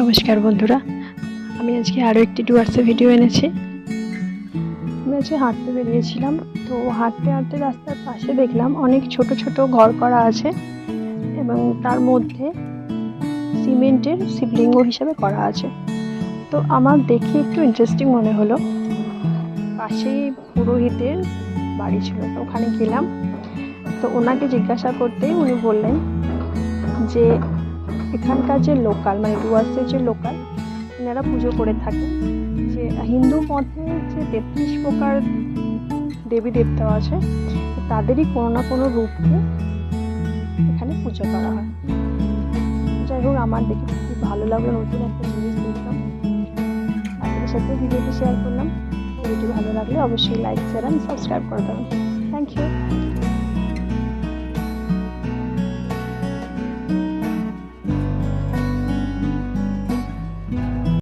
নমস্কার বন্ধুরা, আমি আজকে আরও একটি ডুয়ার্সের ভিডিও এনেছি। আমি আজকে হাঁটতে বেরিয়েছিলাম, তো হাঁটতে হাঁটতে রাস্তার পাশে দেখলাম অনেক ছোট ছোট ঘর করা আছে এবং তার মধ্যে সিমেন্টের শিবলিঙ্গ হিসাবে করা আছে। তো আমার দেখে একটু ইন্টারেস্টিং মনে হলো, পাশেই পুরোহিতের বাড়ি ছিল, তো ওখানে গেলাম। তো ওনাকে জিজ্ঞাসা করতেই উনি বললেন যে এখানকার যে লোকাল মানে ডুয়ার্সের যে লোকাল এনারা পুজো করে থাকেন। যে হিন্দু মতে যে তেত্রিশ প্রকার দেবী দেবতা আছে, তাদেরই কোনো না কোনো রূপকে এখানে পুজো করা হয়। যাই হোক, আমার দেখে খুব ভালো লাগল, নতুন একটা জিনিস দেখলাম। আপনাদের সাথে ভিডিওটি শেয়ার করলাম। ভিডিওটি ভালো লাগলে অবশ্যই লাইক শেয়ার অ্যান্ড সাবস্ক্রাইব করে দেবেন। Thank you